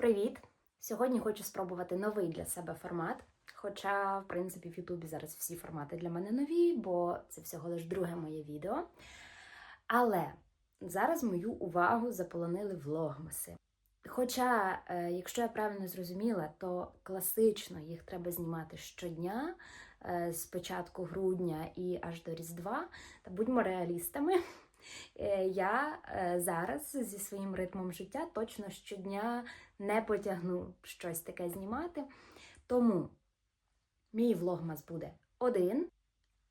Привіт! Сьогодні хочу спробувати новий для себе формат. Хоча, в принципі, в Ютубі зараз всі формати для мене нові, бо це всього лиш друге моє відео. Але зараз мою увагу заполонили влогмаси. Хоча, е, якщо я правильно зрозуміла, то класично їх треба знімати щодня е, з початку грудня і аж до Різдва. Та будьмо реалістами. Е, Я зараз зі своїм ритмом життя точно щодня не потягну щось таке знімати. Тому мій влогмас буде один,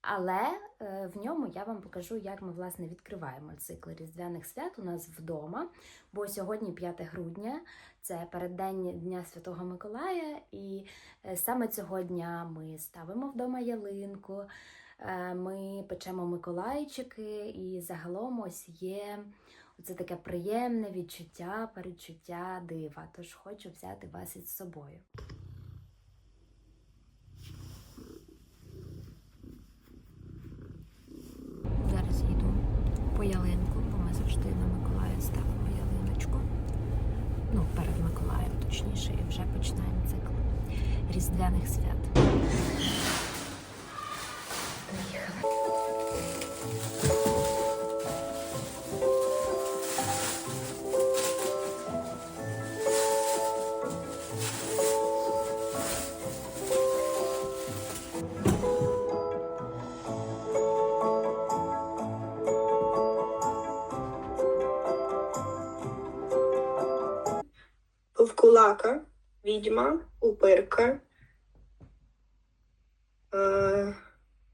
але е, в ньому я вам покажу, як ми власне відкриваємо цикл Різдвяних свят у нас вдома. Бо сьогодні 5 грудня, це переддень Дня Святого Миколая, і е, саме цього дня ми ставимо вдома ялинку. е, Ми печемо миколайчики, і загалом ось є це таке приємне відчуття, передчуття дива. Тож хочу взяти вас із собою. Зараз йду по ялинку, бо ми завжди на Миколая ставимо ялиночку. Ну, перед Миколаєм, точніше, і вже починаємо цикл Різдвяних свят. Вкулака, відьма, упирка. Е,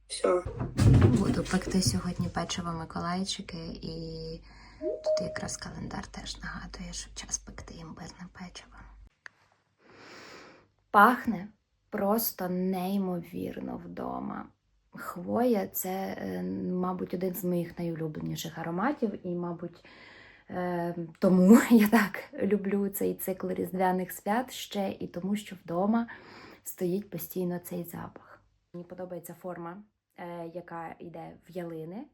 все. Буду пекти сьогодні печиво Миколайчики, і тут якраз календар теж нагадує, що час пекти імбирне печиво. Пахне просто неймовірно вдома. Хвоя це, е, мабуть, один з моїх найулюбленіших ароматів, і, мабуть, тому я так люблю цей цикл різдвяних свят ще і тому, що вдома стоїть постійно цей запах. Мені подобається форма е, яка йде в ялини,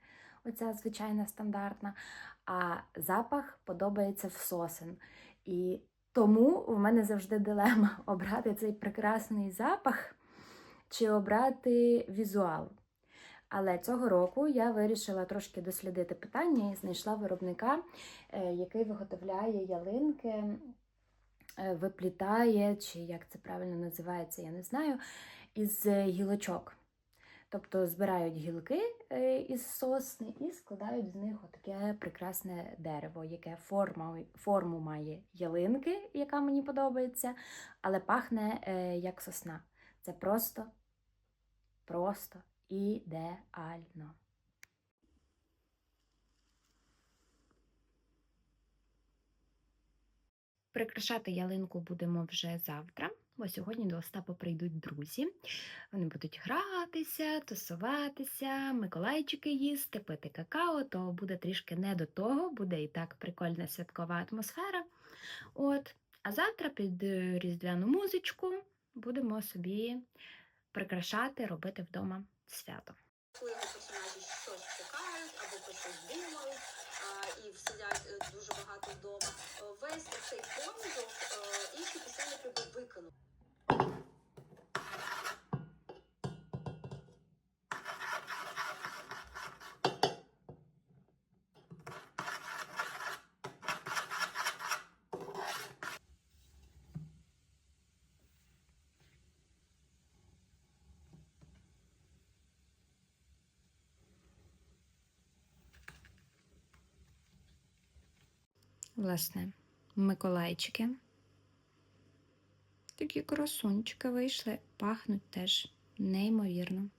оця звичайна стандартна, а запах подобається в сосен. І тому в мене завжди дилема обрати цей прекрасний запах чи обрати візуал. Але цього року я вирішила трошки дослідити питання і знайшла виробника, е, який виготовляє ялинки, е, виплітає, чи як це правильно називається, я не знаю, із гілочок. Тобто збирають гілки е, із сосни і складають з них таке прекрасне дерево, яке форма, форму має ялинки, яка мені подобається, але пахне е, як сосна. Це просто, просто ідеально. Прикрашати ялинку будемо вже завтра, бо сьогодні до Остапа прийдуть друзі. Вони будуть гратися, тусуватися, Миколайчики їсти, пити какао, то буде трішки не до того, буде і так прикольна святкова атмосфера. От. А завтра під різдвяну музичку будемо собі прикрашати, робити вдома свято. коли персонажі щось чекають або про щось думають і сидять е, дуже багато вдома. Е, Весь цей проміжок е, інші письменники би Власне, Миколайчики. Такі красунчики вийшли, пахнуть теж неймовірно.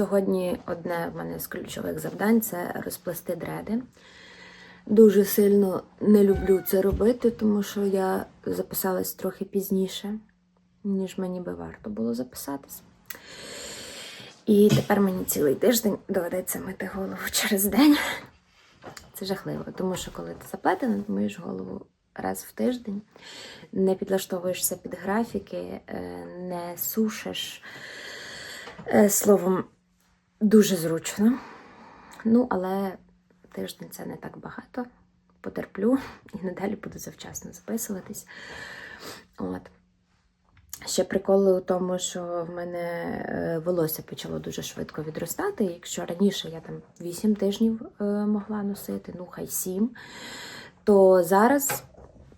Сьогодні одне в мене з ключових завдань це розплести дреди. Дуже сильно не люблю це робити, тому що я записалась трохи пізніше, ніж мені би варто було записатись. І тепер мені цілий тиждень доведеться мити голову через день. Це жахливо, тому що коли ти заплетена, ти миєш голову раз в тиждень, не підлаштовуєшся під графіки, е, не сушиш. Е, Словом, дуже зручно. Ну, але тиждень це не так багато. Потерплю і надалі буду завчасно записуватись. От. Ще приколи у тому, що в мене е, волосся почало дуже швидко відростати. Якщо раніше я там 8 тижнів е, могла носити, ну хай 7, то зараз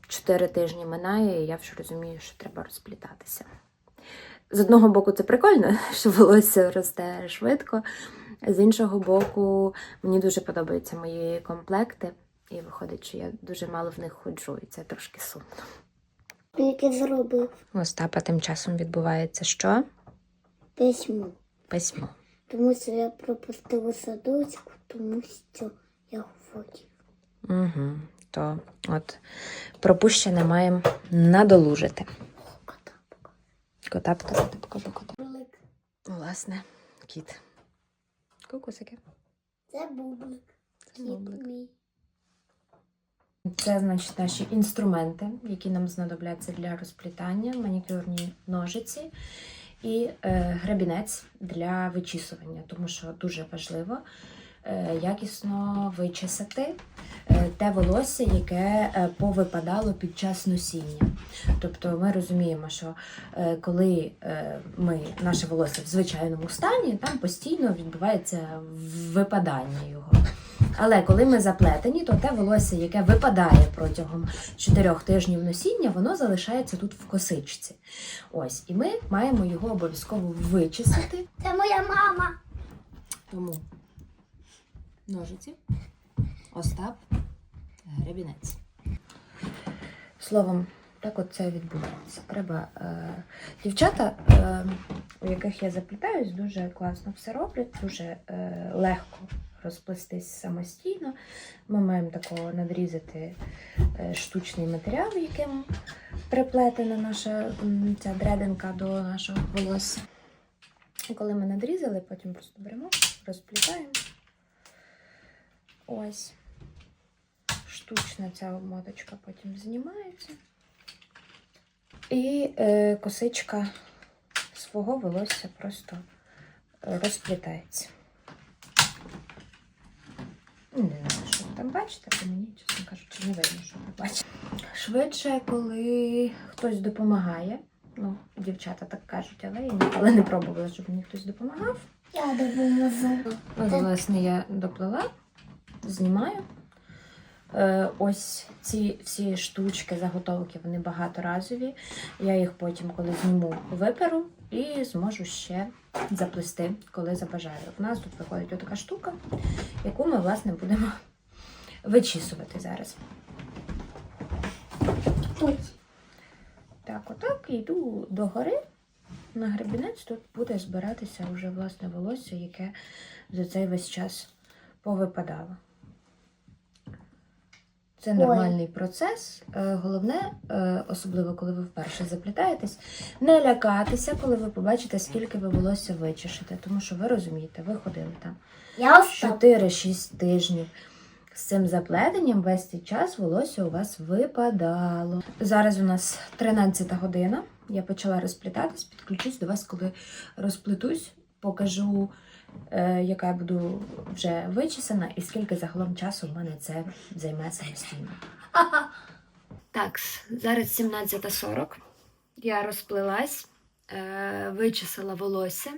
4 тижні минає, і я вже розумію, що треба розплітатися. З одного боку, це прикольно, що волосся росте швидко. З іншого боку, мені дуже подобаються мої комплекти, і виходить, що я дуже мало в них ходжу, і це трошки сумно. Тільки зробив У Остапа тим часом відбувається що? письмо, Письмо. тому що я пропустила садочку, тому що я хворів. Угу. То от пропущене маємо надолужити. Кота. Кота показати, покажу кота. Бублик. Власне, кіт. Кукусики. Це бублик. Це бублик. мій. Це значить наші інструменти, які нам знадобляться для розплітання, манікюрні ножиці і е, гребінець для вичісування, тому що дуже важливо е, якісно вичесати те волосся, яке е, повипадало під час носіння. Тобто ми розуміємо, що е, коли е, ми наше волосся в звичайному стані, там постійно відбувається випадання його. Але коли ми заплетені, то те волосся, яке випадає протягом 4 тижнів носіння, воно залишається тут в косичці. Ось, і ми маємо його обов'язково вичистити. Це моя мама. Тому ножиці, Остап, гребінець. Словом, так от це відбувається. Треба. Е... Дівчата, е... у яких я заплітаюсь, дуже класно все роблять, дуже е... легко розплестись самостійно. Ми маємо такого надрізати е, штучний матеріал, яким приплетена наша ця дрединка до нашого волосся. Коли ми надрізали, потім просто беремо, розплітаємо. Ось. Штучна ця обмоточка потім знімається. І е, косичка свого волосся просто розплітається. Не знаю, що ви там бачите, бо мені, чесно кажучи, не видно, що ви бачите. Швидше, коли хтось допомагає. Ну, дівчата так кажуть, але я ніколи не пробувала, щоб мені хтось допомагав. Я допоможу. Ось, власне, я доплела, знімаю. Е, ось ці всі штучки, заготовки, вони багаторазові. Я їх потім, коли зніму, виперу і зможу ще заплести, коли забажаю. У нас тут виходить отака штука, яку ми, власне, будемо вичісувати зараз. Так, отак йду до гори. На гребінець тут буде збиратися вже власне волосся, яке за цей весь час повипадало. Це Ой. нормальний процес. Е, Головне, е, особливо коли ви вперше заплітаєтесь, не лякатися, коли ви побачите, скільки ви волосся вичешете. Тому що ви розумієте, ви ходили там 4-6 тижнів. З цим заплетенням весь цей час волосся у вас випадало. Зараз у нас 13 година. Я почала розплітатись, підключусь до вас, коли розплетусь, покажу, е, яка я буду вже вичесана і скільки загалом часу в мене це займе самостійно. Так, зараз 17.40. Я розплилась, е, вичесала волосся.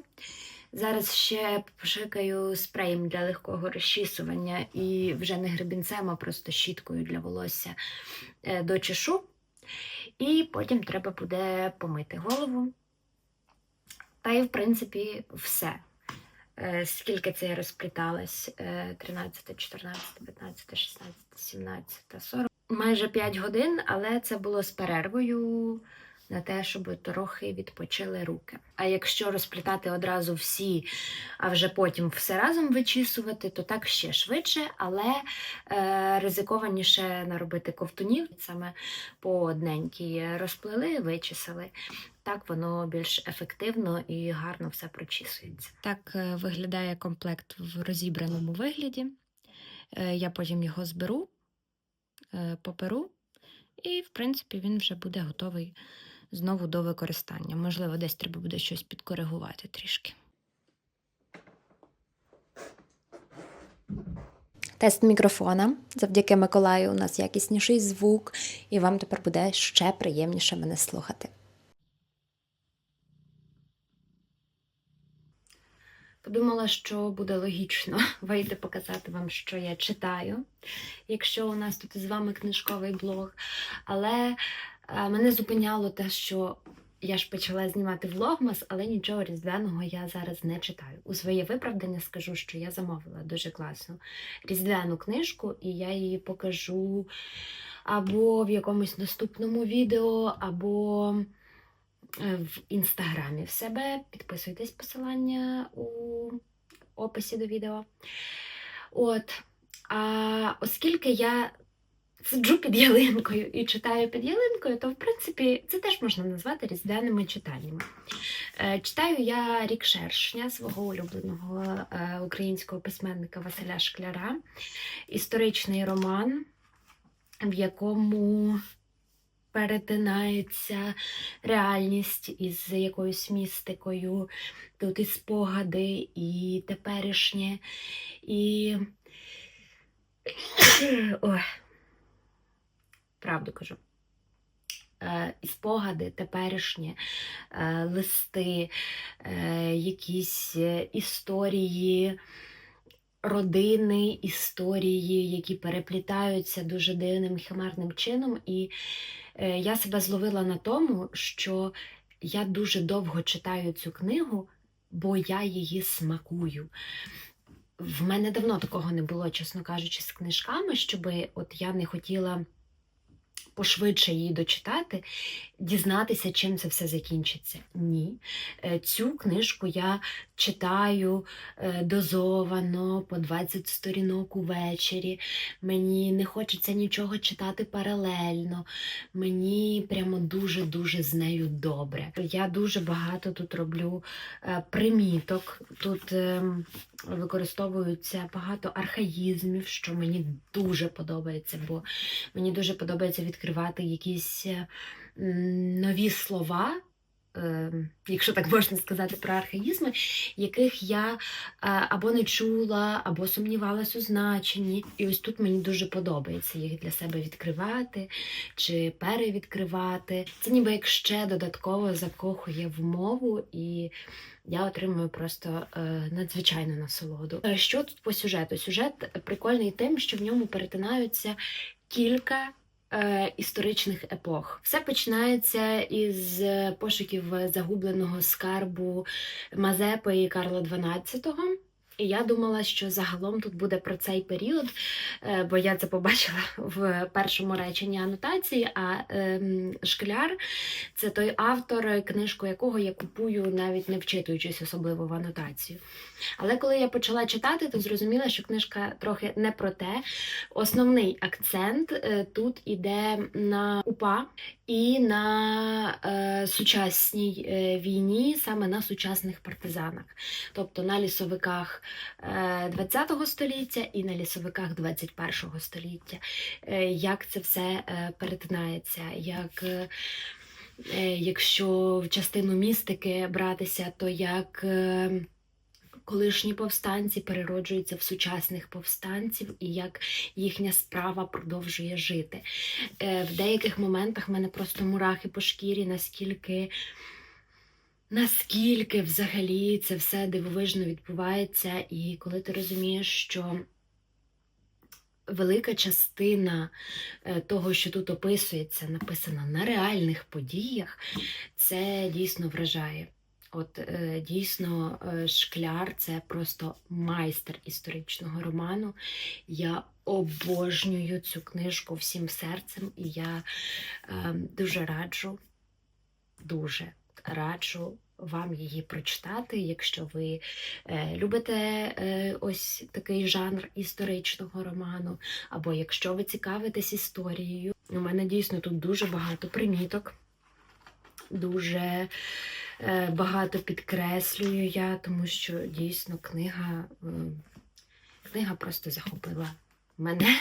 Зараз ще пошикаю спреєм для легкого розчісування і вже не гребінцем, а просто щіткою для волосся е, дочешу. І потім треба буде помити голову. Та й, в принципі, все. Е, Скільки це я розпліталась? Е, 13, 14, 15, 16, 17, 40. Майже 5 годин, але це було з перервою на те, щоб трохи відпочили руки. А якщо розплітати одразу всі, а вже потім все разом вичісувати, то так ще швидше, але е, ризикованіше наробити ковтунів. Саме по одненькій розплели, вичесали. Так воно більш ефективно і гарно все прочісується. Так е, виглядає комплект в розібраному вигляді. Е, Я потім його зберу, е, поперу, і, в принципі, він вже буде готовий знову до використання. Можливо, десь треба буде щось підкоригувати трішки. Тест мікрофона. Завдяки Миколаю у нас якісніший звук, і вам тепер буде ще приємніше мене слухати. Подумала, що буде логічно вийти показати вам, що я читаю, якщо у нас тут з вами книжковий блог. Але мене зупиняло те, що я ж почала знімати влогмас, але нічого різдвяного я зараз не читаю. У своє виправдання скажу, що я замовила дуже класну різдвяну книжку, і я її покажу або в якомусь наступному відео, або е, в інстаграмі в себе. Підписуйтесь посилання у описі до відео. От. А оскільки я сиджу під ялинкою і читаю під ялинкою, то в принципі це теж можна назвати різдвяними читаннями. Е, Читаю я рік шершня свого улюбленого е, українського письменника Василя Шкляра, історичний роман, в якому перетинається реальність із якоюсь містикою, тут і спогади, і теперішнє, і. Ой, правду кажу. Е, спогади, теперішнє, е, листи, е, якісь історії родини, історії, які переплітаються дуже дивним химерним чином. І я себе зловила на тому, що я дуже довго читаю цю книгу, бо я її смакую. В мене давно такого не було, чесно кажучи, з книжками, щоб от я не хотіла пошвидше її дочитати, дізнатися, чим це все закінчиться. Ні. Е, Цю книжку я читаю е, дозовано по 20 сторінок увечері. Мені не хочеться нічого читати паралельно. Мені прямо дуже-дуже з нею добре. Я дуже багато тут роблю е, приміток. Тут ем, використовуються багато архаїзмів, що мені дуже подобається, бо мені дуже подобається відкривати якісь е, нові слова. Е, Якщо так можна сказати про архаїзми, яких я е, або не чула, або сумнівалась у значенні. І ось тут мені дуже подобається їх для себе відкривати чи перевідкривати. Це ніби як ще додатково закохує в мову, і я отримую просто е, надзвичайну насолоду. Е, Що тут по сюжету? Сюжет прикольний тим, що в ньому перетинаються кілька. Е, Історичних епох все починається із е, пошуків загубленого скарбу Мазепи і Карла XII. І я думала, що загалом тут буде про цей період, е, бо я це побачила в першому реченні анотації. А ем, Шкляр це той автор, книжку якого я купую, навіть не вчитуючись особливо в анотацію. Але коли я почала читати, то зрозуміла, що книжка трохи не про те. Основний акцент е, тут іде на УПА і на е, сучасній е, війні, саме на сучасних партизанах, тобто на лісовиках е, 20 століття і на лісовиках 21 століття. Е, як це все е, перетинається, як. е, Е, Якщо в частину містики братися, то як е, колишні повстанці перероджуються в сучасних повстанців і як їхня справа продовжує жити. Е, В деяких моментах в мене просто мурахи по шкірі, наскільки. Наскільки взагалі це все дивовижно відбувається, і коли ти розумієш, що велика частина е, того, що тут описується, написана на реальних подіях, це дійсно вражає. От е, дійсно, е, шкляр це просто майстер історичного роману. Я обожнюю цю книжку всім серцем, і я е, дуже раджу дуже раджу вам її прочитати, якщо ви е, любите е, ось такий жанр історичного роману, або якщо ви цікавитесь історією. У мене дійсно тут дуже багато приміток, дуже багато підкреслюю я, тому що дійсно книга, е, книга просто захопила мене,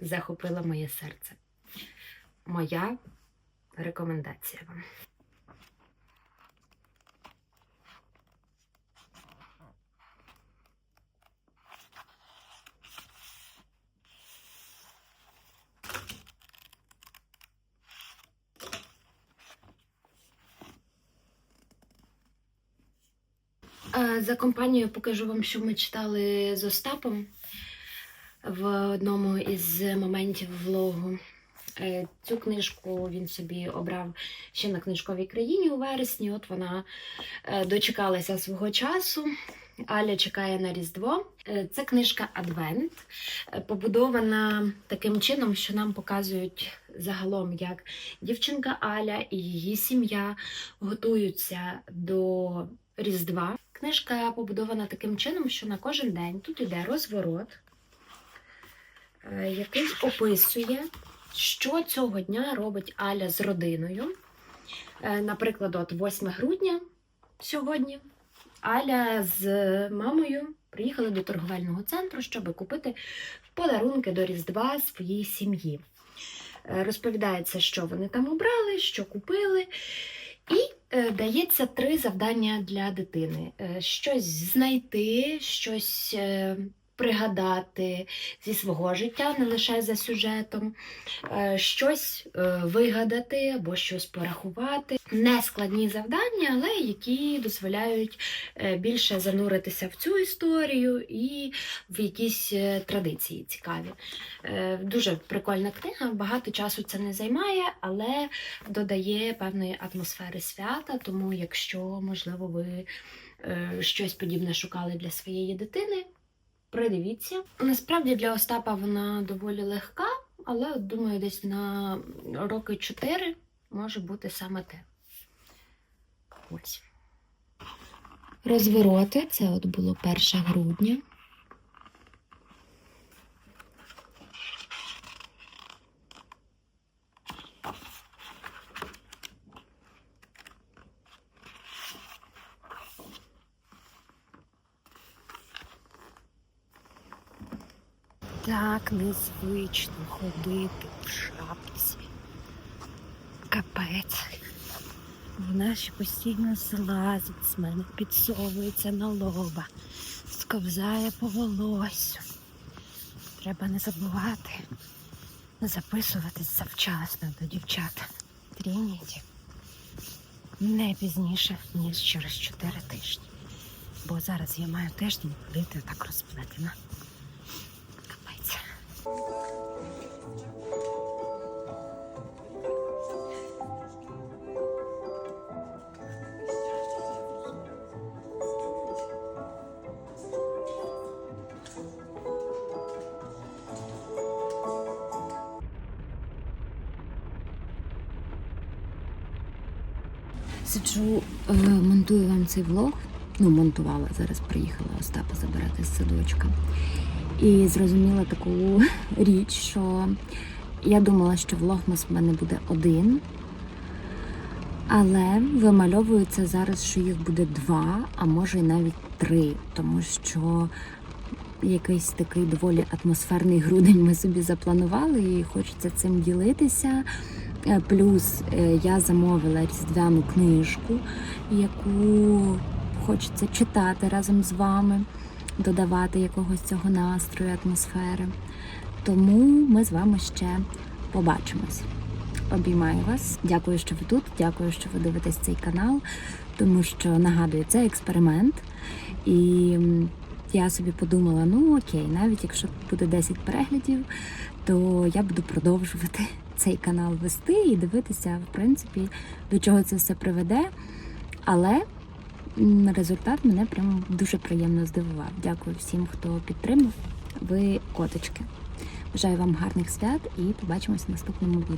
захопила моє серце. Моя рекомендація вам. За компанією покажу вам, що ми читали з Остапом в одному із моментів влогу. Е, Цю книжку він собі обрав ще на книжковій країні у вересні. От вона е, дочекалася свого часу. Аля чекає на Різдво. Е, Це книжка Адвент, побудована таким чином, що нам показують загалом, як дівчинка Аля і її сім'я готуються до Різдва. Книжка побудована таким чином, що на кожен день тут іде розворот, е, який описує, що цього дня робить Аля з родиною. Е, Наприклад, от 8 грудня сьогодні Аля з мамою приїхали до торговельного центру, щоб купити подарунки до Різдва своїй сім'ї. Е, Розповідається, що вони там обрали, що купили. І дається три завдання для дитини: Е, щось знайти, щось е, пригадати зі свого життя, не лише за сюжетом, е, щось е, вигадати або щось порахувати. Нескладні завдання, але які дозволяють е, більше зануритися в цю історію і в якісь традиції цікаві. Дуже прикольна книга, багато часу це не займає, але додає певної атмосфери свята. Тому, якщо, можливо, ви щось подібне шукали для своєї дитини, придивіться. Насправді для Остапа вона доволі легка, але думаю, десь на роки 4 може бути саме те. Ось. Розвороти це от було 1 грудня. Так незвично ходити в шапці. Капець. Вона ще постійно злазить з мене, підсовується на лоба, сковзає по волосю. Треба не забувати записуватись завчасно до дівчат. Трініті. Не пізніше, ніж через 4 тижні. Бо зараз я маю тиждень ходити так розплетена. Сиджу, е, монтую вам цей влог. Ну, монтувала, зараз приїхала Остапа забирати з садочка. І зрозуміла таку річ, що я думала, що влогмас в мене буде один. Але вимальовується зараз, що їх буде два, а може й навіть три, тому що якийсь такий доволі атмосферний грудень ми собі запланували і хочеться цим ділитися. Е, Плюс е, я замовила різдвяну книжку, яку хочеться читати разом з вами, додавати якогось цього настрою, атмосфери. Тому ми з вами ще побачимось. Обіймаю вас. Дякую, що ви тут. Дякую, що ви дивитесь цей канал, тому що нагадую, це експеримент. І я собі подумала: ну окей, навіть якщо буде 10 переглядів, то я буду продовжувати цей канал вести і дивитися, в принципі, до чого це все приведе. Але результат мене прямо дуже приємно здивував. Дякую всім, хто підтримав. Ви коточки. Бажаю вам гарних свят і побачимось в наступному відео.